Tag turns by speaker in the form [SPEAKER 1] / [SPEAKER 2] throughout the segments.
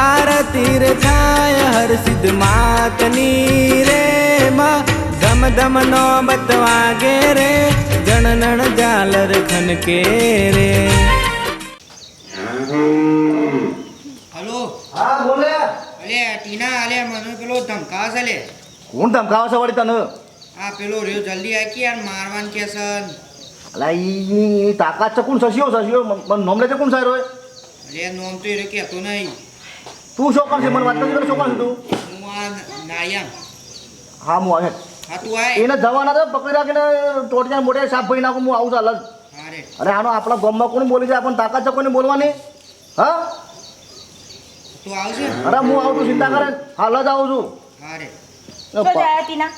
[SPEAKER 1] આરતી રે થાય હર સિદ્ધ માતની રે માં. ધમ ધમ નો બતવાગે રે જણનણ જાલર ખનકે રે.
[SPEAKER 2] હલો.
[SPEAKER 3] હા બોલે.
[SPEAKER 2] અલે ટીના અલે મને પેલો ધમકાવે છે લે
[SPEAKER 3] કોણ ધમકાવે છે વળી તને?
[SPEAKER 2] આ પેલો રહ્યો જલ્દી આવી કે યાર મારવાન કે સન
[SPEAKER 3] અલા ઈ તાકાત છે કોણ? સસ્યો સસ્યો મને નોમ લે છે કોણ સારો
[SPEAKER 2] અલે નોમ તો એ કહેતો નહીં.
[SPEAKER 3] તું શું કરશે મને વાત કરશે શું કરશે તું?
[SPEAKER 2] હું આ નાયમ
[SPEAKER 3] હા હું આવે
[SPEAKER 2] હા તું આય.
[SPEAKER 3] એને જવાના તો પકડી રાખીને ટોટિયા મોટે સાફ ભઈ નાખું હું આવું છું
[SPEAKER 2] અલગ
[SPEAKER 3] અરે આનો આપણા ગામમાં કોણ બોલી જાય આપણને તાકાત છે કોઈને બોલવાની? હા?
[SPEAKER 2] તું આવશે
[SPEAKER 3] અરે હું આવું છું ચિંતા કરે. હાલ જ આવું છું.
[SPEAKER 2] હારે
[SPEAKER 4] તો જાય ટીના.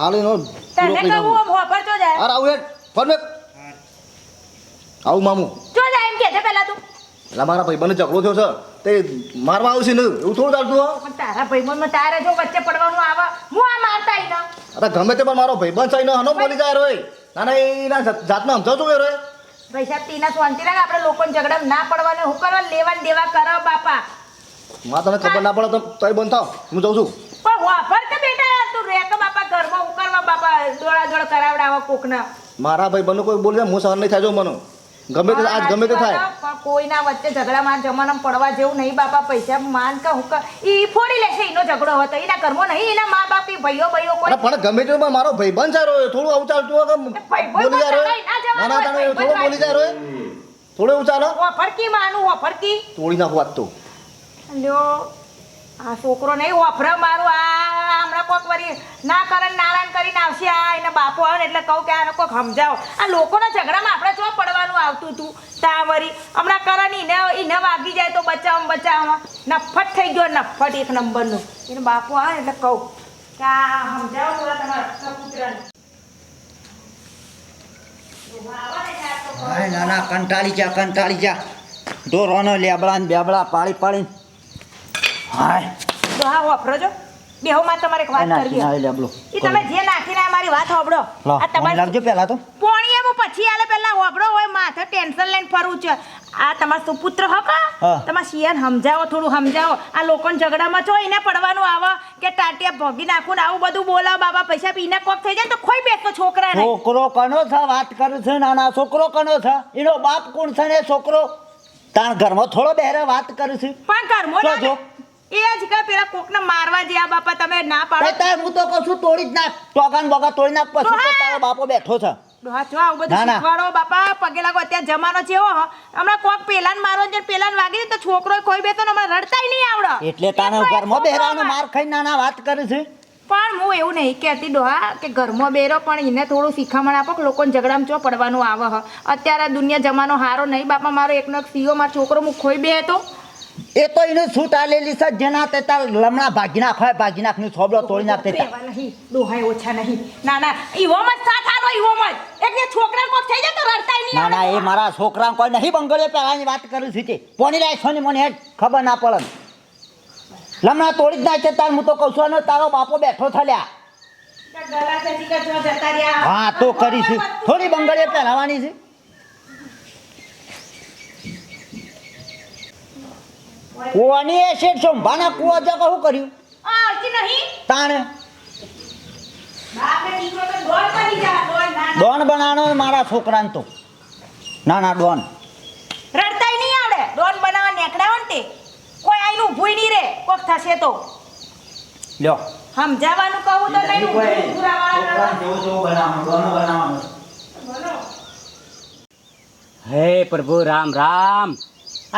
[SPEAKER 3] હાલ એનો
[SPEAKER 4] તને કહું. આમ તો જાય?
[SPEAKER 3] અરે આવું ફોન આવું મામું.
[SPEAKER 4] જો જાય એમ કે છે પહેલા તું.
[SPEAKER 3] એટલે મારા ભાઈ ભાઈબંધને ઝઘડો થયો છે. તે મારવા આવશે ને એવું થોડું ચાલતું હો
[SPEAKER 4] પણ તારા ભાઈબંધમાં તારે જો વચ્ચે પડવાનું આવે હું આ મારતા આઈને
[SPEAKER 3] અરે ગમે તે પણ મારો ભાઈબંધ છે એનો હનો બોલી જાય રોય ના ના એના જાતને સમજાવજો કે રોય
[SPEAKER 4] ભાઈ સાહેબ તીના શાંતિ રાખ આપણે લોકોને ઝઘડા ના પડવાને. હું કરવા લેવા દેવા કરો બાપા.
[SPEAKER 3] માં તને ખબર ના પડે તો તોય બંધ થાવ. હું જાઉં છું.
[SPEAKER 4] પણ વાપર કે બેટા તું રે કે બાપા ઘરમાં ઉકરવા કરવા બાપા દોડા દોડ કરાવડાવા કોકના.
[SPEAKER 3] મારા ભાઈ બનો કોઈ બોલી હું સહન નહીં થાય જો મને. ગમે તે આજ ગમે તે થાય.
[SPEAKER 4] પણ કોઈના વચ્ચે ઝઘડા માં જમાનામાં પડવા જેવું નહીં બાપા પૈસા માન કે હુક ઈ ફોડી લેશે એનો ઝઘડો હતો એના કર્મો નહીં એના મા બાપ ભાઈઓ ભાઈઓ કોઈ
[SPEAKER 3] પણ ગમે તે મારો ભાઈબંધ રોય થોડું આવું ચાલતું હોય કે બોલી જાય
[SPEAKER 4] ના
[SPEAKER 3] ના થોડું બોલી જાય રોય થોડું એવું ચાલો?
[SPEAKER 4] વાફરકી માનું વાફરકી
[SPEAKER 3] તોડી નાખું વાત તો.
[SPEAKER 4] લ્યો આ છોકરો નહીં ઓફરા મારું આ. હમણાં કોક વળી ના કરે નારાયણ કરીને આવશે. આ એના બાપો આવે ને એટલે કહું કે આને કોક સમજાવો. આ લોકોના ઝઘડામાં આપણે જો પડવાનું આવતું હતું તા વળી હમણાં કરે ને એને એને વાગી જાય તો બચાવવામાં બચાવવામાં નફટ થઈ ગયો નફટ એક નંબરનો. એને બાપો આવે એટલે કહું કે આ સમજાવો થોડા તમારા પુત્રને.
[SPEAKER 2] ના ના કંટાળી જા કંટાળી જા. ઢોરોનો લેબડા ને બેબડા પાડી પાળી હાય.
[SPEAKER 4] તો હા વાપરો જો બેહુમાં તમારે એક વાત કરવી ઈ તમે જે નાખીને મારી વાત સાંભળો આ તમારે
[SPEAKER 2] લાગજો પેલા તો.
[SPEAKER 4] પોણીએ હું પછી આલે પહેલા હોબળો હોય માથે ટેન્શન લઈને ફરું છે. આ તમારો સુપુત્ર હકા
[SPEAKER 2] હા.
[SPEAKER 4] તમારા શિયાન સમજાવો થોડું સમજાવો. આ લોકોને ઝઘડામાં છો એને પડવાનું આવે કે ટાટિયા ભોગી નાખું ને આવું બધું બોલાવ બાબા પૈસા પીને કોક થઈ જાય ને તો ખોઈ બેસો છોકરાને.
[SPEAKER 5] છોકરો કનો છે? વાત કરે છે નાના છોકરો કનો છે? એનો બાપ કોણ છે ને છોકરો? તાર ઘરમાં થોડો બેરે વાત કરે છે.
[SPEAKER 4] પણ કરમો
[SPEAKER 5] જો, જો.
[SPEAKER 4] એ જ કે પેલા કોકને મારવા જ્યાં બાપા તમે ના પાડો.
[SPEAKER 5] તાર હું તો કહું છું તોડી જ નાખ. ટોગાન બોગા તોડી નાખ પછી તો તારો બાપો બેઠો છે.
[SPEAKER 4] ડોહા જો આવું બધું
[SPEAKER 5] ના, ના.
[SPEAKER 4] શીખવાડો બાપા પગે લાગો અત્યારે જમાનો છે હ. હમણાં કોક પેલાને મારો છે પેલાને વાગી તો છોકરો કોઈ બેતો ને હમણાં રડતાય નહીં આવડે.
[SPEAKER 5] એટલે તારે ઘરમાં બેહરાનો માર ખાઈ નાના વાત કરે છે?
[SPEAKER 4] પણ હું એવું નહીં કહેતી ડોહા કે ઘરમાં બેરો પણ એને થોડું શીખામણ આપો કે લોકોને ઝઘડામાં ચો પડવાનું આવે હ. અત્યારે દુનિયા જમાનો હારો નહીં બાપા મારો એકનો એક સીઓ મારો છોકરો હું ખોઈ બે હતો
[SPEAKER 5] એ તો એને છૂટ આલેલી છે જેના તે તાર લમણા ભાગી નાખ હોય ભાગી નાખનું છોબડો તોડી નાખ તે.
[SPEAKER 4] નહીં ડોહાય ઓછા નહીં. ના ના ઈવો મત સાથ આલો ઈવોમાં જ. એટલે છોકરા કોક થઈ જાય તો રડતાય નહીં
[SPEAKER 5] ના ના એ મારા છોકરા કોઈ નહીં બંગળે પહેલાની વાત કરું છું તે પોણી લાય સોની મને ખબર ના પડે. લમણા તોડી જ નાખે તાર હું તો કહું છું તારો બાપો બેઠો થલ્યા. હા તો કરીશું થોડી બંગળે પહેરાવાની છે. કુવાની એ શેઠ સંભાના કુવા જગા શું કર્યું?
[SPEAKER 4] આ નહીં.
[SPEAKER 5] તાણે. ડોન બનાવવાનો મારા છોકરાને તો. ના ના ડોન
[SPEAKER 4] રડતાય નહીં આવડે. ડોન બનાવવા નેકડા હોય તે કોઈ આઈનું ભૂઈ નહીં રે. કોક થશે તો.
[SPEAKER 5] લ્યો.
[SPEAKER 4] સમજાવવાનું કહું તો નહીં રહેવાનું.
[SPEAKER 6] હે પ્રભુ રામ રામ.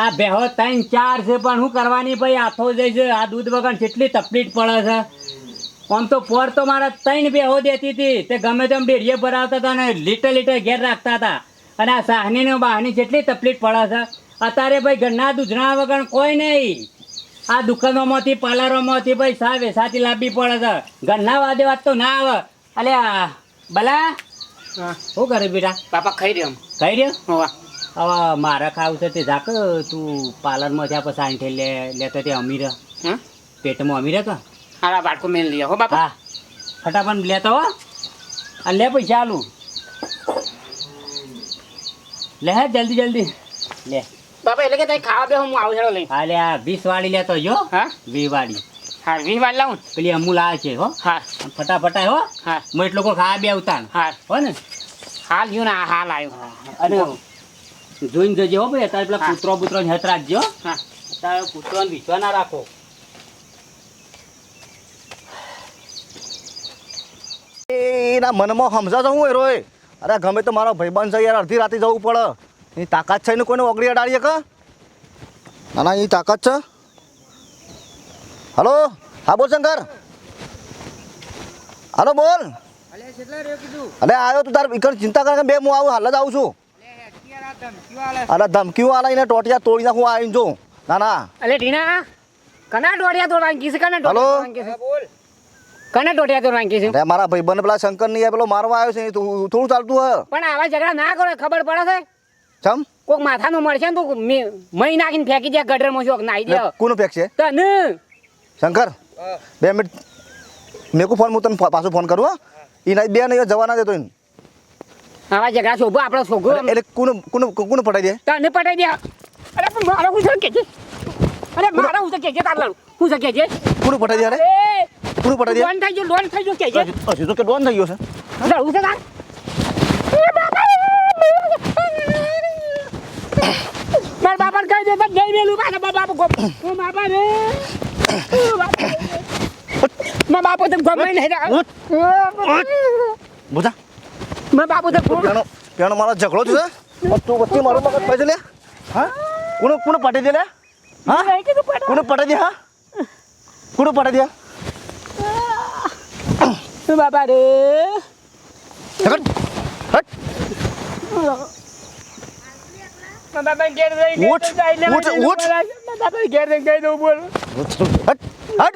[SPEAKER 6] આ બેહો ત્રણ ચાર છે પણ શું કરવાની ભાઈ? આથો જાય છે આ દૂધ વગર કેટલી તકલીફ પડે છે. આમ તો પોર તો મારા ત્રણ બેહો દેતી હતી. તે ગમે તેમ ડેરીએ ભરાવતા હતા ને લીટર લીટર ઘેર રાખતા હતા. અને આ સાહની ને બહાની જેટલી તકલીફ પડે છે. અત્યારે ભાઈ ઘરના દૂધના વગર કોઈ નહીં. આ દુકાનોમાંથી પાર્લરોમાંથી ભાઈ સા વેસાતી લાવવી પડે છે. ઘરના વાદે વાત તો ના આવે. અલ્યા ભલા શું કરે બેટા?
[SPEAKER 2] બાપા ખાઈ રહ્યો
[SPEAKER 6] ખાઈ રહ્યો?
[SPEAKER 2] હોવા.
[SPEAKER 6] હવે મારે ખાવું છે તે જાક તું પાર્લરમાં જ્યાં પછી આઈને લે લેતો તે અમીર.
[SPEAKER 2] હા
[SPEAKER 6] પેટમાં અમીર કા
[SPEAKER 2] હારા બાળકો મેં લઈએ હો બાપા.
[SPEAKER 6] હા. ફટાફટ લેતો હો. આ લે પૈસા આલું લે હે જલ્દી જલ્દી. લે.
[SPEAKER 7] બાપા એટલે કે તઈ ખાવા બે હું આવું છું લઈ.
[SPEAKER 6] અલે આ વીસ વાળી લેતો જો.
[SPEAKER 7] હા?
[SPEAKER 6] વીસ વાળી.
[SPEAKER 7] હા વીસ વાર લાવું
[SPEAKER 6] પેલી અમૂલ આવે છે હો.
[SPEAKER 7] હા.
[SPEAKER 6] ફટાફટ હો.
[SPEAKER 7] હા.
[SPEAKER 6] મેં એટલો ખાવા બે આવતા
[SPEAKER 7] હા.
[SPEAKER 6] હો ને.
[SPEAKER 7] હાલ ગયું ને હાલ આવ્યું
[SPEAKER 6] અને જોઈને જજે હો ભાઈ અત્યારે પેલા કૂતરો બૂતરો ને હેત રાખજો અત્યારે કૂતરો વિશ્વા ના રાખો.
[SPEAKER 3] એના મનમાં સમજા હું રોય. અરે ગમે તો મારો ભાઈબંધ છે યાર અડધી રાતે જવું પડે. એની તાકાત છે ને કોઈને ઓગળી અડાડીએ કે? ના ના એની તાકાત છે. હલો? હા બોલ શંકર. હાલો બોલ. અરે આવ્યો તું તાર ચિંતા કરે બે હું આવું હાલ જ આવું છું. અરે ધમકીઓ આલા એને ટોટિયા તોડી નાખું આવીને જો. ના ના
[SPEAKER 7] અલે ઢીના કના ટોટિયા તોડવાની કીધું કના ટોટિયા બોલ કને ટોટિયા તોડવાની કીધું
[SPEAKER 3] અરે મારા ભાઈબંધ પેલા શંકરની પેલો મારવા આવ્યો છે તું થોડું ચાલતું હ.
[SPEAKER 7] પણ આવા ઝઘડા ના કરો ખબર પડે છે?
[SPEAKER 3] ચમ?
[SPEAKER 7] કોક માથાનું મળશે ને તો મહી નાખીને ફેંકી દે ગટરમાં શોખ નાઈ દે.
[SPEAKER 3] કોનું ફેંકશે?
[SPEAKER 7] તને.
[SPEAKER 3] શંકર બે મિનિટ. મેં ફોન હું તને પાછો ફોન કરું હા. નહીં બે નહીં જવાના દેતો એને
[SPEAKER 7] આવા ઝઘડા શોભો આપણો છોકરો
[SPEAKER 3] એટલે કોનું કોનું કોનું પટાઈ દે?
[SPEAKER 7] તને પટાઈ દે અરે પણ મારા હું કે છે? અરે મારા હું કે છે તારલાનું હું કે છે?
[SPEAKER 3] કોનું પટાઈ દે અરે
[SPEAKER 7] અરે
[SPEAKER 3] કોનું પટાઈ દે?
[SPEAKER 7] ડોન થઈ ગયો લોન થઈ ગયો કે છે?
[SPEAKER 3] હજી તો કે ડોન થઈ ગયો છે.
[SPEAKER 7] લડું છે તાર? મારા બાપાને કહી દે જઈ મેલું મારા બાપા ગોપ ઓ બાપા રે. ઓ બાપા રે. મારા બાપો તો ગમે નહીં.
[SPEAKER 3] બોધા
[SPEAKER 7] મારા બાપુ તે ફોન
[SPEAKER 3] પેણો પેણો મારો ઝઘડો છે? તું વચ્ચે મારો મગજ પૈસે લે હા? કોનું કોણ પટાઈ દે લે હા? કોણ પટાઈ દે હા? કોણ પટાઈ દે?
[SPEAKER 7] તું બાપા રે?
[SPEAKER 3] હટ. હટ. ઉઠ, ઉઠ, ઉઠ.
[SPEAKER 7] ઘેર કહી દઉં બોલ.
[SPEAKER 3] હટ. હટ.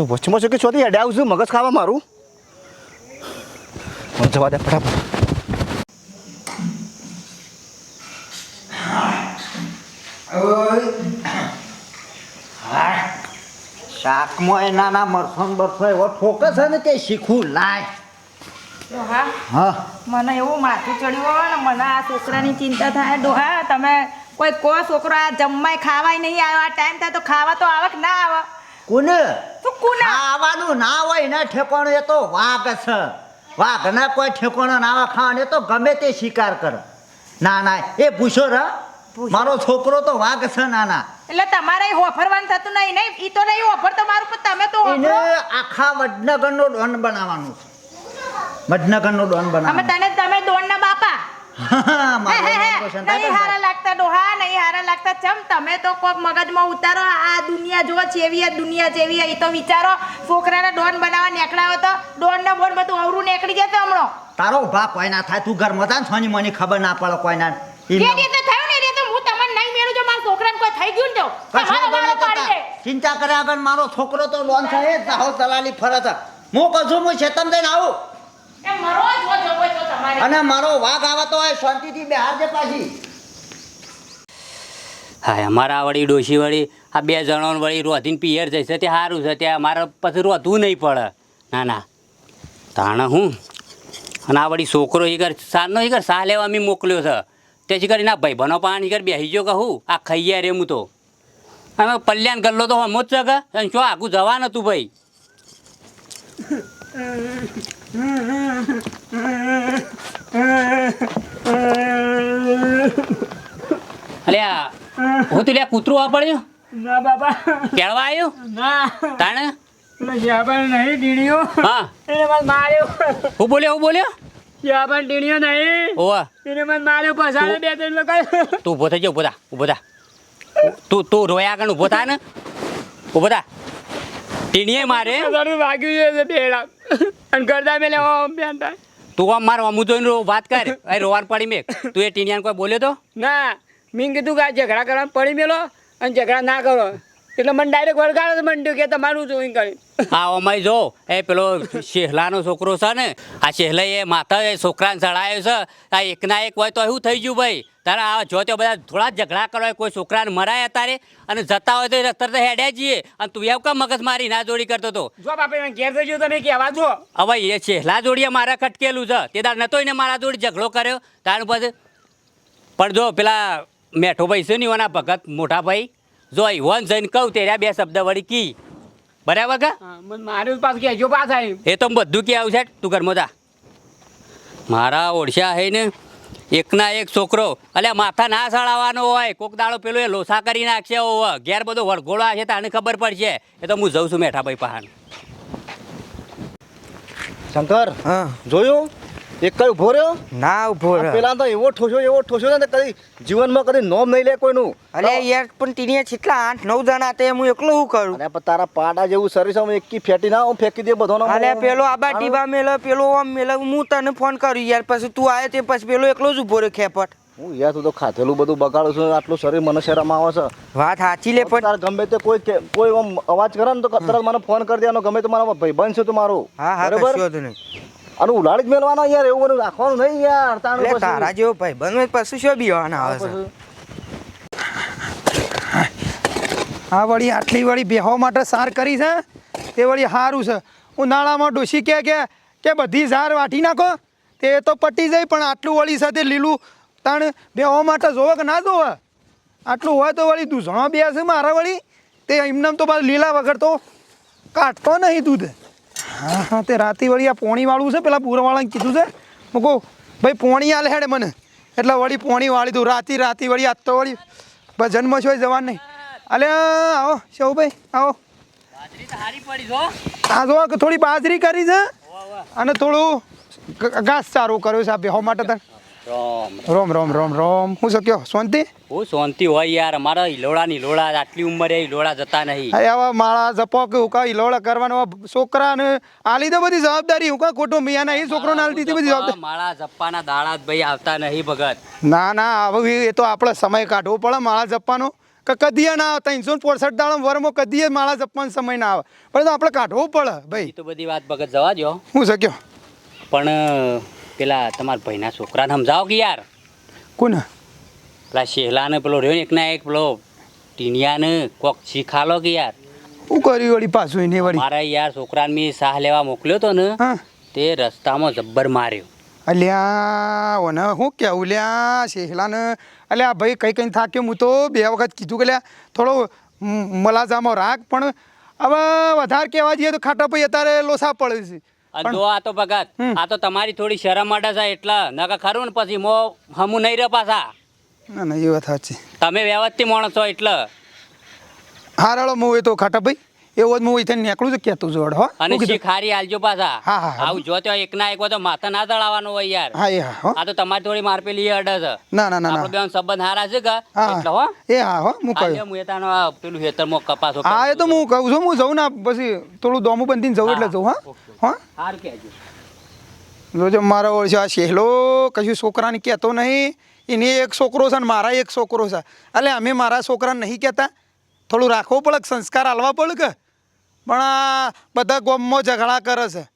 [SPEAKER 3] તું વચમાં છે કે ચોથી હેડે આવું છું મગજ ખાવા મારું. મને જવા દે ફટાફટ.
[SPEAKER 5] શાકમાં એ નાના મરસો ને બરસો એવો ઠોકે છે ને તે શીખવું લાય.
[SPEAKER 4] ડોહા
[SPEAKER 5] હા.
[SPEAKER 4] મને એવું માથું ચડ્યું હોય ને મને આ છોકરાની ચિંતા થાય. ડોહા તમે કોઈ કો છોકરો આ જમવાય ખાવાય નહીં આવ્યો આ ટાઈમ થાય તો ખાવા તો આવે કે ના આવે.
[SPEAKER 5] કોને?
[SPEAKER 4] તો કુના?
[SPEAKER 5] ખાવાનું ના હોય ને ઠેકોણું એ તો વાઘ છે. વાઘના કોઈ ઠેકોણો ના હોય ખાવાનું એ તો ગમે તે શિકાર કરે. ના ના એ પૂછો ર. મારો છોકરો તો વાઘ છે નાના
[SPEAKER 4] એટલે તમારે હોફરવાનું થતું નહીં નહીં ઈ તો નહીં હોફર મારું પણ તમે તો
[SPEAKER 5] એને આખા વડનગરનો ડોન બનાવવાનું છે. વડનગરનો ડોન
[SPEAKER 4] અમે તને તમે દોડના બાપા. નહીં હારા લાગતા ડોહા નહીં હારા લાગતા ચમ. તમે તો કોક મગજમાં ઉતારો આ દુનિયા જો જેવી દુનિયા જેવી હે, તો વિચારો. છોકરાને ડોન બનાવવા નીકળાયો તો ડોન ને બોન બધું અવરું નીકળી જશે હમણાં.
[SPEAKER 5] તારો ભા કોઈ ના થાય તું ઘર મતા છોની મને ખબર ના પડે કોઈ ના.
[SPEAKER 4] રીતે થયું ને રીતે હું તમને નહીં મેળું જો મારા છોકરાને કોઈ થઈ ગયું ને તો. તમારો.
[SPEAKER 5] ચિંતા કર્યા આગળ મારો છોકરો તો લોન થાય એ દાહો દલાલી ફરે છે હું છું હું શેતમ દઈને આવું. અને મારો વાઘ આવે તો શાંતિથી શાંતિથી બેહારજે પાછી.
[SPEAKER 6] હા અમારા વળી ડોશી વળી આ બે જણો વળી રોધીને પિયર જશે તે સારું છે ત્યાં મારે પછી રોધવું નહીં પડે. ના ના. તાણે હું? અને આ વળી છોકરો એ ઘર સારનો એ ઘર સાહ લેવા મેં મોકલ્યો છે. તેથી કરીને ભાઈ બનો પાણી ઘર બેસી ગયો કહું આ ખાઈ રે હું તો. અમે પલ્યાન ગલ્લો તો હમો જ છે કે? અને શું આગું જવાનું હતું ભાઈ? અલ્યા હું તું કૂતરું વાપર્યું
[SPEAKER 7] ના બાપા.
[SPEAKER 6] કેળવા આવ્યું?
[SPEAKER 7] ના.
[SPEAKER 6] તાણે?
[SPEAKER 7] જ્યાપણ નહીં ડીણીઓ
[SPEAKER 6] હા.
[SPEAKER 7] એને મને માર્યો.
[SPEAKER 6] હું બોલ્યો હું બોલ્યો?
[SPEAKER 7] જ્યાપણ ડીણીઓ નહીં
[SPEAKER 6] ઓવા.
[SPEAKER 7] એને મને માર્યો પસાડે બે ત્રણ લોકો
[SPEAKER 6] તું ઊભો થઈ જા બધા થા ઊભો થા. તું તું રોયા આગળ ઊભો થા ને. ઊભો થા. ટીણીએ મારે
[SPEAKER 7] વાગ્યું છે બેડા અને ગરદા મેલે ઓમ બેન થાય
[SPEAKER 6] તું આમ મારો અમુ જોઈને વાત કર. એ રોવાર પડી મેં. તું એ ટીણીયાને કોઈ બોલ્યો તો?
[SPEAKER 7] ના મેં કીધું કે આ ઝઘડા કરવાનું પડી મેલો અને ઝઘડા ના કરો. એટલે મને ડાયરેક્ટ વળગાડો મંડ્યું કે તમારું જોઈને કરી.
[SPEAKER 6] હા અમાય જો. એ પેલો શેહલાનો છોકરો છે ને આ શેહલા એ માથા છોકરાને ચડાયો છે. આ એકના એક હોય તો શું થઈ ગયું ભાઈ? તારા આ જો તો બધા થોડા ઝઘડા કરવા કોઈ છોકરાને મરાય તારે અને જતા હોય તો રસ્તર તો હેડ્યા જઈએ. અને તું એવું કામ મગજ મારી ના જોડી કરતો તો?
[SPEAKER 7] જો બાપે ઘેર થઈ ગયું તમે કહેવા જો
[SPEAKER 6] હવે એ છે લા જોડીએ મારા ખટકેલું છે. તે દાર નતો એને મારા જોડી ઝઘડો કર્યો. તાર પછી પણ જો પેલા મેઠો ભાઈ છે ને એવાના ભગત મોટા ભાઈ જો વન જઈને કહું તેરા બે શબ્દ વળી કી. બરાબર કા?
[SPEAKER 7] મારે પાછું કહેજો પાસ
[SPEAKER 6] એ તો બધું કે છે તું ઘરમાં જા. મારા ઓળશા હે ને એકના એક છોકરો અલ્યા માથા ના સળાવવાનો હોય કોક દાડો પેલું એ લોસા કરી નાખશે હોવ ઘેર બધો વળગોળો હશે તાને ખબર પડશે. એ તો હું જઉં છું મેઠાભાઈ પહાણ
[SPEAKER 3] શંકર
[SPEAKER 1] હા.
[SPEAKER 3] જોયું? એક કઈ ઊભો રહ્યો?
[SPEAKER 1] ના ઊભો
[SPEAKER 3] પેલા તો એવો ઠોસો એવો ઠોસો ને કદી જીવનમાં કદી નોમ નહીં લે કોઈનું.
[SPEAKER 1] અલે યાર પણ ટીણીએ કેટલા આઠ નવ જણા તે હું એકલો હું કરું?
[SPEAKER 3] અને તારા પાડા જેવું છે, આમ એકી ફેટી ના હું ફેંકી દે બધો
[SPEAKER 1] અલે પેલો આબા ટીબા મેલો પેલો આમ મેલો હું તને ફોન કરું યાર પછી તું આવ્યો તે પછી પેલો એકલો જ ઊભો રહ્યો ખેપટ.
[SPEAKER 3] હું યાર તું તો ખાધેલું બધું બગાડું છું આટલું શરીર મને શરમ આવે છે.
[SPEAKER 1] વાત સાચી લે પણ
[SPEAKER 3] તાર ગમે તે કોઈ કોઈ અવાજ કરે ને તો તરત મને ફોન કરી દેવાનો ગમે તો મારા ભાઈબંધ છે તું મારું.
[SPEAKER 1] હા હા
[SPEAKER 3] બરાબર? અને ઉલાડી જ મેળવાનો યાર એવું બધું રાખવાનું નહીં યાર તાણ
[SPEAKER 1] એટલે
[SPEAKER 3] પછી.
[SPEAKER 1] તારા જેવો ભાઈ બન પછી શું બીવાના આવે છે?
[SPEAKER 8] હા વળી આટલી વળી બેહવા માટે સાર કરી છે? તે વળી સારું છે. ઉનાળામાં ડોસી કે કે કે બધી ઝાર વાટી નાખો? તે તો પટી જાય પણ આટલું વળી સાથે લીલું તાણ બેહવા માટે જોવે કે ના જોવે? આટલું હોય તો વળી દૂધણો બે છે મારા વળી. તે એમને તો પાછું લીલા વગર તો કાઢતો નહીં દૂધ. હા હા તે રાતે વળી આ પોણીવાળું છે પેલા પૂરવાળાને કીધું છે. મૂકો. ભાઈ પોણી આલે હેડે મને. એટલે વળી પોણી વાળી દઉં. રાતી રાતી વળી આજ તો વળી ભજનમાં છો જવાનું નહીં. અલે આવો શવભાઈ આવો. હા. જો થોડી બાજરી કરી છે અને થોડું ઘાસ ચારું કર્યું છે આ બેહો માટે તને. રોમ. રોમ રોમ રોમ હું શક્યો? શાંતિ?
[SPEAKER 6] હું શાંતિ હોય યાર. અમારા હિલોડા ની લોડા આટલી ઉંમરે હિલોડા જતા નહીં.
[SPEAKER 8] હા આવા માળા જપો કે હું કઈ હિલોળા કરવાનો? છોકરાને આલી દે બધી જવાબદારી હું કઈ ખોટું મિયાના એ છોકરોને આલી દીધી બધી જવાબદારી
[SPEAKER 6] માળા જપ્પાના દાડા ભાઈ આવતા નહીં ભગત.
[SPEAKER 8] ના ના હવે એ તો આપણે સમય કાઢવો પડે માળા જપવાનો. કે કદીએ ના આવે ત્રણસો ને પોસઠ દાડા વરમાં કદીએ માળા જપવાનો સમય ના આવે. પણ આપણે કાઢવો પડે ભાઈ.
[SPEAKER 6] તો બધી વાત ભગત જવા દો
[SPEAKER 8] હું શક્યો?
[SPEAKER 6] પણ પેલા તમારા ભાઈના છોકરાને સમજાવો કે યાર?
[SPEAKER 8] કોને?
[SPEAKER 6] પેલા શેહલાને પેલો રહ્યો ને એકના એક પેલો ટીનિયાને કોક શીખાલો કે યાર?
[SPEAKER 8] હું કર્યું વળી પાછું એને વળી?
[SPEAKER 6] મારા યાર છોકરાને મેં સાહ લેવા મોકલ્યો તો ને
[SPEAKER 8] હા.
[SPEAKER 6] તે રસ્તામાં જબ્બર માર્યો.
[SPEAKER 8] અલ્યા ઓને હું કેવું? લ્યા શેહલાને અલ્યા ભાઈ કઈ કઈ થાક્યો? હું તો બે વખત કીધું કે લ્યા થોડો મલાજામાં રાખ પણ હવે વધારે કહેવા જઈએ તો ખાટા ભાઈ અત્યારે લોસા પડે છે.
[SPEAKER 6] અને જો આ તો ભગત. આ તો તમારી થોડી શરમ અડે છે એટલા નકા ખરું ને પછી મો હમુ નહીં રહ્યો પાછા.
[SPEAKER 8] ના ના એ વાત સાચી.
[SPEAKER 6] તમે વ્યવસ્થિત માણસ છો એટલે.
[SPEAKER 8] હારાળો હું એ તો ખાટા ભાઈ. એવો જ હું અહીંથી નીકળું છું કેતું જોડ હો.
[SPEAKER 6] અને શીખારી આલજો પાછા.
[SPEAKER 8] હા, હા.
[SPEAKER 6] આવું જો તો એક ના એક તો માથા ના દળાવવાનું હોય યાર.
[SPEAKER 8] હા એ હા
[SPEAKER 6] આ તો તમારી થોડી માર પેલી અડે છે.
[SPEAKER 8] ના ના ના
[SPEAKER 6] આપણો બેન સંબંધ હારા છે કે? એટલે હો?
[SPEAKER 8] એ હા હો હું કહું
[SPEAKER 6] હું એતાનો આ પેલું હેતરમાં કપાસો
[SPEAKER 8] હા એ તો હું કહું છું હું જઉં ના પછી થોડું દોમું બંધીને જઉં એટલે જઉં હા. હા?
[SPEAKER 6] હાર કહેજો.
[SPEAKER 8] જોજો મારો ઓળશે આ સહેલો કશું છોકરાને કહેતો નહીં. એને એક છોકરો છે ને મારા એક છોકરો છે. એટલે અમે મારા છોકરાને નહીં કહેતા. થોડું રાખવું પડે સંસ્કાર હાલવા પડે કે? પણ આ બધા ગોમમાં ઝઘડા કરે છે.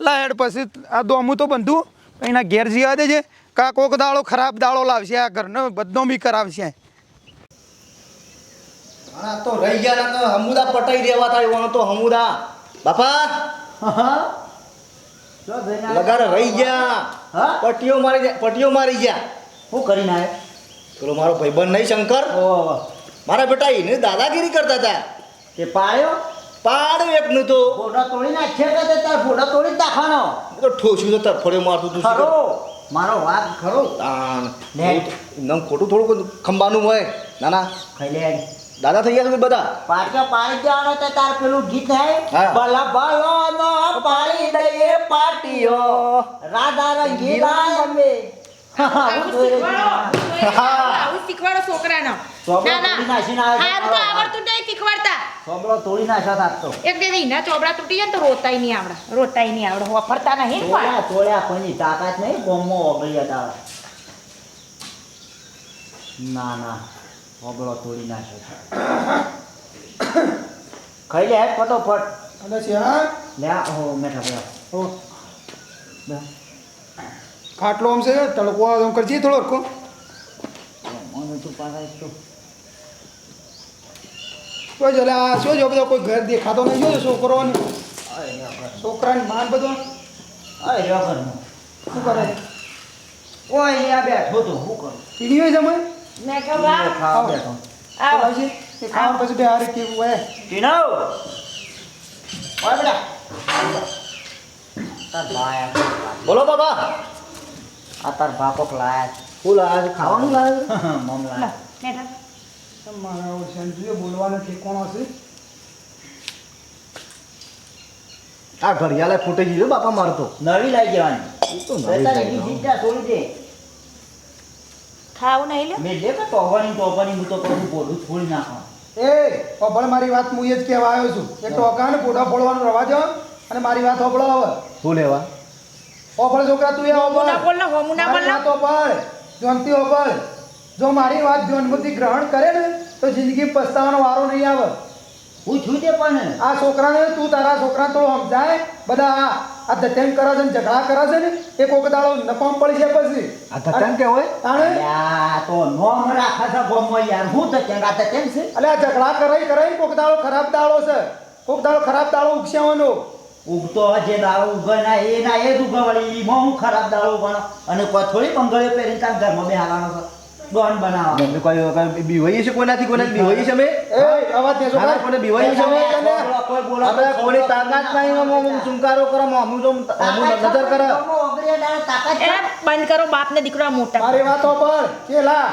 [SPEAKER 8] લાહેડ પછી આ દોમું તો બંધું. એના ઘેર જીવા દેજે. કા કોક દાળો ખરાબ દાળો લાવશે આ ઘરનો બધો બી કરાવશે.
[SPEAKER 3] હા તો રહી ગયા તો હમુદા પટાઈ દેવા થાય તો હમુદા. બાપા! લગાડ રહી ગયા.
[SPEAKER 5] હા?
[SPEAKER 3] પટીઓ મારી ગયા પટીઓ મારી ગયા.
[SPEAKER 5] શું કરીને આવે
[SPEAKER 3] પેલો મારો ભાઈબંધ નહીં શંકર?
[SPEAKER 5] ઓહો.
[SPEAKER 3] મારા બેટા એને દાદાગીરી કરતા હતા.
[SPEAKER 5] કે પાડ્યો?
[SPEAKER 3] પાડ એકનું તો.
[SPEAKER 5] ફોટા તોડી નાખ્યા કે તાર ફોટા તોડી જ નાખવાનો?
[SPEAKER 3] તો ઠોસ્યું તો તરફડે મારતું તું
[SPEAKER 5] ખરો. મારો વાત ખરો.
[SPEAKER 3] નમ ખોટું થોડું ખંબાનું હોય. ના ના
[SPEAKER 5] ખાઈ લે.
[SPEAKER 3] દાદા થઈ ગયા છે બધા?
[SPEAKER 5] પાટકા પાણી દેવાનો તો તાર પેલું ગીત હે. ભલા ભલો નો પાણી દઈએ પાટીઓ રાધા રંગીલા અમે
[SPEAKER 4] હા આવું શીખવાડો છોકરાનો
[SPEAKER 5] ચોપડો
[SPEAKER 4] ના
[SPEAKER 5] તોડી
[SPEAKER 4] ના
[SPEAKER 5] નાખીને આવે છે
[SPEAKER 4] હારું તો
[SPEAKER 5] મારો
[SPEAKER 4] આવડતું નહીં શીખવાડતા
[SPEAKER 5] સોબળો તોડી નાખ્યા તાર તો.
[SPEAKER 4] એક દે એના ચોપડા તૂટી જાય ને તો રોતાય નહીં આવડે રોતાય નહીં આવડે વાપરતા નહીં
[SPEAKER 5] તોડ્યા તોડ્યા કોઈની તાકાત નહીં ગોમમાં ઓગળી હતા ના ના ઓગળો તોડી નાખ્યો ખાઈ લે ફટોફટ.
[SPEAKER 8] અને છે હા
[SPEAKER 5] લે હો મેઠા ભાઈ
[SPEAKER 8] ઓ ખાટલો આમ છે તડકો આમ કરજે થોડો હરખો
[SPEAKER 5] મને તું પાછા તો
[SPEAKER 8] કોઈ જલે આ શું જો બધો કોઈ ઘર દેખાતો નહીં. જોયો છોકરોને. છોકરાની માન બધો. શું કરે?
[SPEAKER 5] ઓય અહીંયા બેઠો તો શું કરું?
[SPEAKER 8] ટીવી જમે
[SPEAKER 4] મેં કહું વાહ,
[SPEAKER 5] ખાવા બેઠો.
[SPEAKER 4] આવો.
[SPEAKER 8] એ ખાવા પછી બે હારે કેવું હોય?
[SPEAKER 5] ટીનો ઓય બેટા તાર લાયા
[SPEAKER 3] બોલો બાબા
[SPEAKER 5] આ તાર બાપો લાયા છે.
[SPEAKER 3] લાયા ખાવાનું લાયા
[SPEAKER 5] મમ લાયા.
[SPEAKER 8] મારા ઓછાને જોઈએ બોલવાનો ઠેકોણો છે.
[SPEAKER 3] આ ઘડિયાળે ફૂટી ગયું બાપા મારતો
[SPEAKER 5] નવી લાવી જવાની
[SPEAKER 3] તો
[SPEAKER 4] ખાવું નહીં લે
[SPEAKER 5] મેં કે હું તો બોલું છોડી
[SPEAKER 8] એ અભળ મારી વાત હું એ જ કહેવા આવ્યો છું. એ ટોકા ને પોઢા ફોડવાનું રવા દો અને મારી વાત હોબળો હવે.
[SPEAKER 3] શું લેવા?
[SPEAKER 8] છોકરા તું એ
[SPEAKER 4] હોમું ના બોલ ને, હોમું ના બોલ
[SPEAKER 8] મારી
[SPEAKER 4] ને.
[SPEAKER 8] વાત ઓફળ જોનતી ઓફળ જો મારી વાત જન્મથી ગ્રહણ કરે ને તો જિંદગી પસ્તાવાનો વારો નહીં આવે.
[SPEAKER 5] હું છું તે પણ.
[SPEAKER 8] આ છોકરાને તું તારા છોકરા તો સમજાય. બધા આ આ ધત્યાન કરે છે ને ઝઘડા કરે છે ને એ કોક દાડો નફામ પડી છે પછી.
[SPEAKER 3] આ ધતેન કે હોય?
[SPEAKER 8] તાણે?
[SPEAKER 5] આ તો નોમ રાખે છે ગોમમાં યાર. હું તો આ કેમ છે?
[SPEAKER 8] એટલે આ ઝઘડા કરાઈ કરાઈ કોક દાડો ખરાબ દાડો છે. કોક દાડો ખરાબ દાડો ઉગસ્યાવાનો
[SPEAKER 5] ઉગતો જે દાડો ઉગે ના એ ના એ જ ઉગવળી એમાં હું ખરાબ દાળો ઉગવાનો અને કોઈ થોડી બંગડીઓ પહેરીને તાર ઘરમાં બેહાવાનો છે. ડોન બનાવવા
[SPEAKER 3] અમે કોઈ કોઈ બીવાઈએ છે કોનાથી કોનાથી બીવાઈએ. છે અમે?
[SPEAKER 8] એ અવાજ દેજો
[SPEAKER 3] કોને કોને બીવાઈએ છે
[SPEAKER 5] અમે? કોઈ બોલો,
[SPEAKER 3] અમે કોની તાકાત નહીં અમે ચુંકારો કરો અમે જો આમ નજર કરો
[SPEAKER 5] તાકાત
[SPEAKER 4] એ બંધ કરો બાપ ને દીકરો મોટા.
[SPEAKER 8] મારી વાતો પર કેલા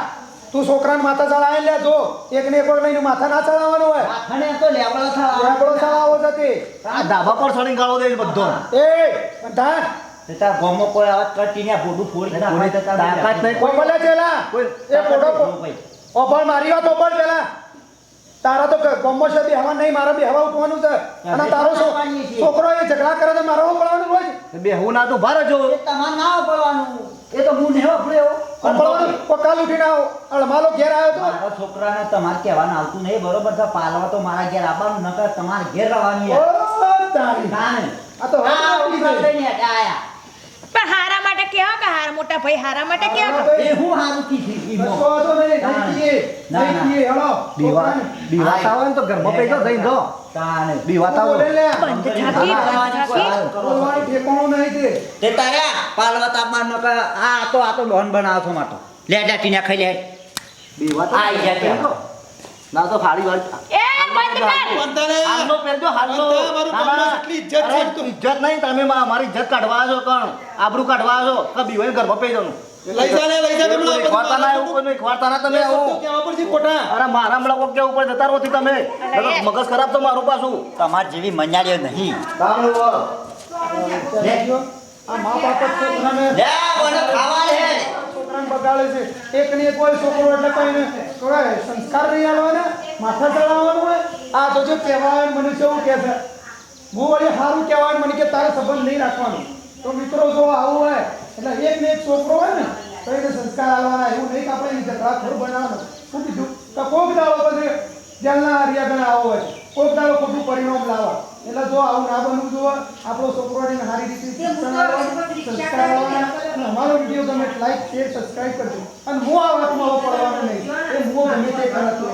[SPEAKER 8] તું છોકરાને માથા ચડાવી લે જો. એક ને એક વાર લઈને માથા ના ચડાવવાનું હોય.
[SPEAKER 5] માથાને તો લેવડો થવા
[SPEAKER 8] લેવડો ચડાવો આવો જતી.
[SPEAKER 3] આ ધાબા પર ચડીને ગાળો દે બધો.
[SPEAKER 8] એ બંધા
[SPEAKER 5] તાર ગોમમાં કોઈ આવાજ કરતી ને બોડું ફોડી નાખે
[SPEAKER 3] કોઈની
[SPEAKER 5] તો તાર
[SPEAKER 3] તાકાત નહીં.
[SPEAKER 8] કોઈ બોલે ચેલા એ ફોટો ઓફળ મારી વાત ઓફળ પેલા. તારા તો ગમો છે બેહવા નહીં મારા બેહવા ઉઠવાનું છે. અને તારો છોકરો એ ઝઘડા કરે તો મારો પડવાનું રોજ
[SPEAKER 3] બે હું ના તો ભારે જો.
[SPEAKER 5] તમારે ના પડવાનું એ તો હું નહીં વાપર્યો
[SPEAKER 8] પડવાનું પકાલ ઉઠીને આવો. અળમાલો ઘેર આવ્યો તો.
[SPEAKER 5] મારા છોકરાને તમારે કહેવાનું આવતું નહીં બરોબર છે? પાલવા તો મારા ઘેર આવવાનું નકર તમારે ઘેર રહેવાનું.
[SPEAKER 8] આ તો આપી
[SPEAKER 5] ઊભા
[SPEAKER 8] દે.
[SPEAKER 5] આયા.
[SPEAKER 4] હારા માટે કેવા કે હારા મોટા ભાઈ હારા માટે કેવા
[SPEAKER 8] હા,
[SPEAKER 5] એ હું હારું કીધી.
[SPEAKER 8] કશો તો નહીં. નહીં કીએ, નહીં. કીએ, હળો.
[SPEAKER 3] બીવા. બીવાતા હોય તો ઘરમાં પૈસા દઈ દો
[SPEAKER 5] તાને.
[SPEAKER 3] બીવાતા
[SPEAKER 8] બોલે
[SPEAKER 4] બંધ થાકી બંધ થાકી
[SPEAKER 8] ઠેકાણું નહીં તે.
[SPEAKER 5] તે તાર્યા પાલવા તાપમાન નો આ તો આ તો ડોન બનાવો છો માટો લે જા ટીના ખાઈ લે
[SPEAKER 3] બીવાતા
[SPEAKER 5] આઈ ગયા ત્યાં.
[SPEAKER 3] ના તો ફાડી વાળી
[SPEAKER 4] એ બંધ કર.
[SPEAKER 3] હાલનો પહેરજો હાલનો ઇજ્જત નહીં તમે મારી ઇજ્જત કાઢવા છો કણ? આબરૂ કાઢવા છો? કે બીવાઈ ઘરમાં પઈ જવાનું
[SPEAKER 8] લઈ જા લઈ જા ને, પેલા
[SPEAKER 3] ખવાતા ના એવું કોઈ ખવાતા ના તમે આવું.
[SPEAKER 8] ખોટા.
[SPEAKER 3] અરે મારા હમણાં કોક કેવું ઉપર જતા રહો તમે. મગજ ખરાબ તો મારું પાછું.
[SPEAKER 5] તમાર જેવી મજાડીઓ નહીં.
[SPEAKER 8] આ મા બાપ
[SPEAKER 5] લે ખાવા લે.
[SPEAKER 8] બગાડે છે. એક ને એક હોય છોકરો એટલે કઈ ને સંસ્કાર નહીં આવવાના માથા ચડાવવાનું હોય. આ તો જો કહેવાય મને કેવું કહે છે? હું વળી સારું કહેવાય મને કે તારે સંબંધ નહીં રાખવાનો. તો મિત્રો જો આવું હોય એટલે એક ને એક છોકરો હોય ને તો એને સંસ્કાર આવવાના એવું નહીં કે આપણે એને ઝઘડા થોડું બનાવવાનું. શું કીધું? તો કોક દાડો પછી જેલના હરિયાગણા આવો હોય. કોક દાડો ખોટું પરિણામ લાવવા એટલે જો આવું ના બનવું જોવા આપણો છોકરો ને સારી રીતે સંસ્કાર આપવાના. અને અમારો વીડિયો તમે લાઈક શેર સબસ્ક્રાઇબ કરજો અને હું આ વાતમાં પડવાનો નહીં એ હું ગમે તે કરતો.